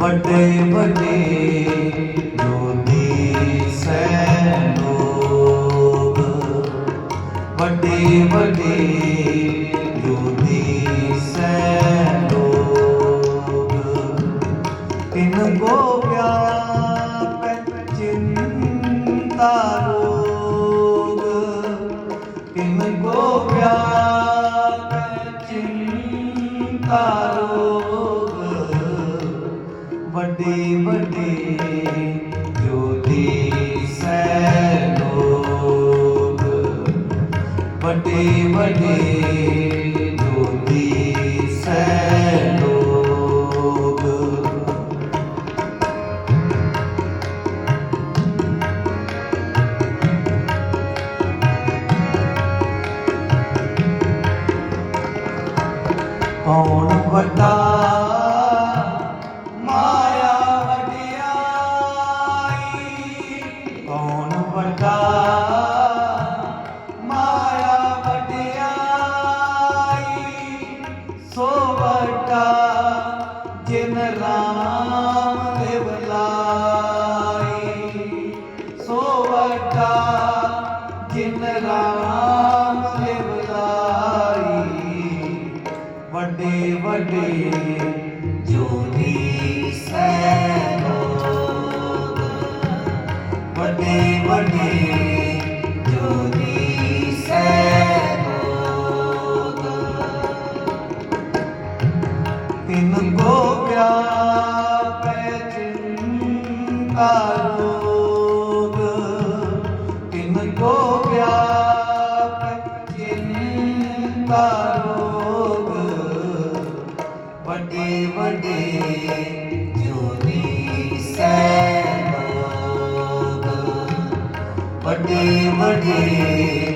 बड़े बड़े योगी लोग बड़े बड़े योगी लोग इनको प्यार चिंता रोग इनको प्यार चिंता रोग ਵੱਡੇ ਵੱਡੇ ਜੋਤੀ ਸੈ ਲੋਗ ਵੱਡੇ ਵੱਡੇ ਜੋਤੀ ਸੈ ਲੋਗ ਕੌਣ ਵੱਡਾ Amém. बटे बटे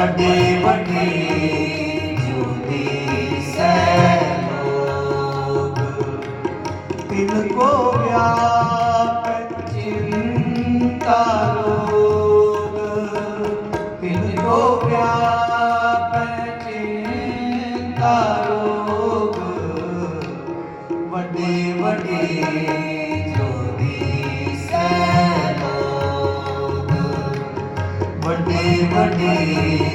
ਵੱਡੇ ਵੱਡੇ ਜੋਤੀ ਸੈ ਲੋਗ ਤਿਨ ਕੋ ਵਿਆਪੈ ਚਿੰਤਾ ਰੋਗ। ਤਿਨ ਕੋ ਵਿਆਪੈ ਚਿੰਤਾ ਰੋਗ। ਵੱਡੇ ਵੱਡੇ ਜੋਤੀ ਸੈ ਵੱਡੇ ਵੱਡੇ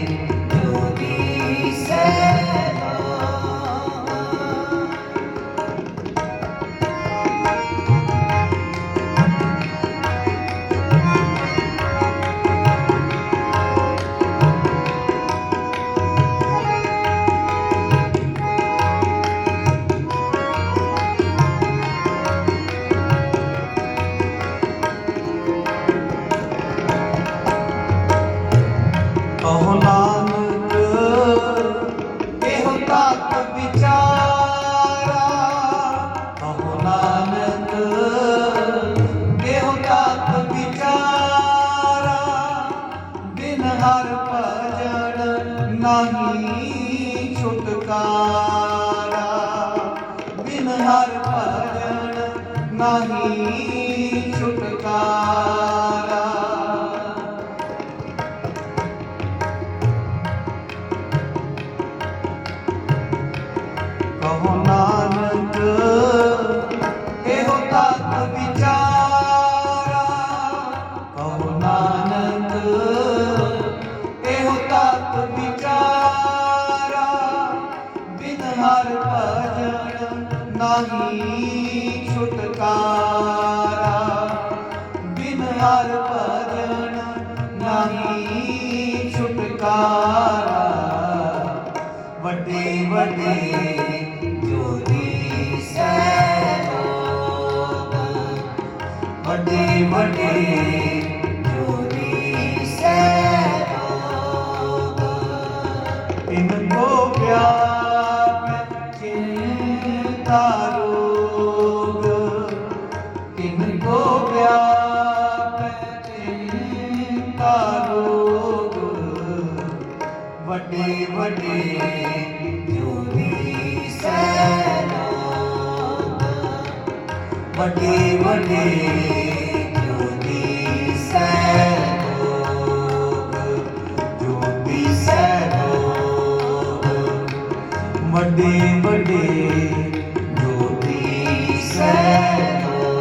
ਨਹੀਂ ਛੁਟਕਾਰਾ ਕਹੋ ਨਾਨਕ ਵੱਡੇ ਵੱਡੇ ਜੋਤੀ ਸੈਲੋਗ ਵੱਡੇ ਵੱਡੇ ਜੋਤੀ ਸੈਲੋਗ ਇਨ ਕੋ ਪਿਆਰ ਚਿੰਤਾ ਰੋਗ। ਇਨ ਕੋ ਪਿਆਰ ਚਿੰਤਾ ਰੋਗ। बटे बटे बटे बटे ज्योति सैनोग ज्योति सैनोग ज्योति सैनोग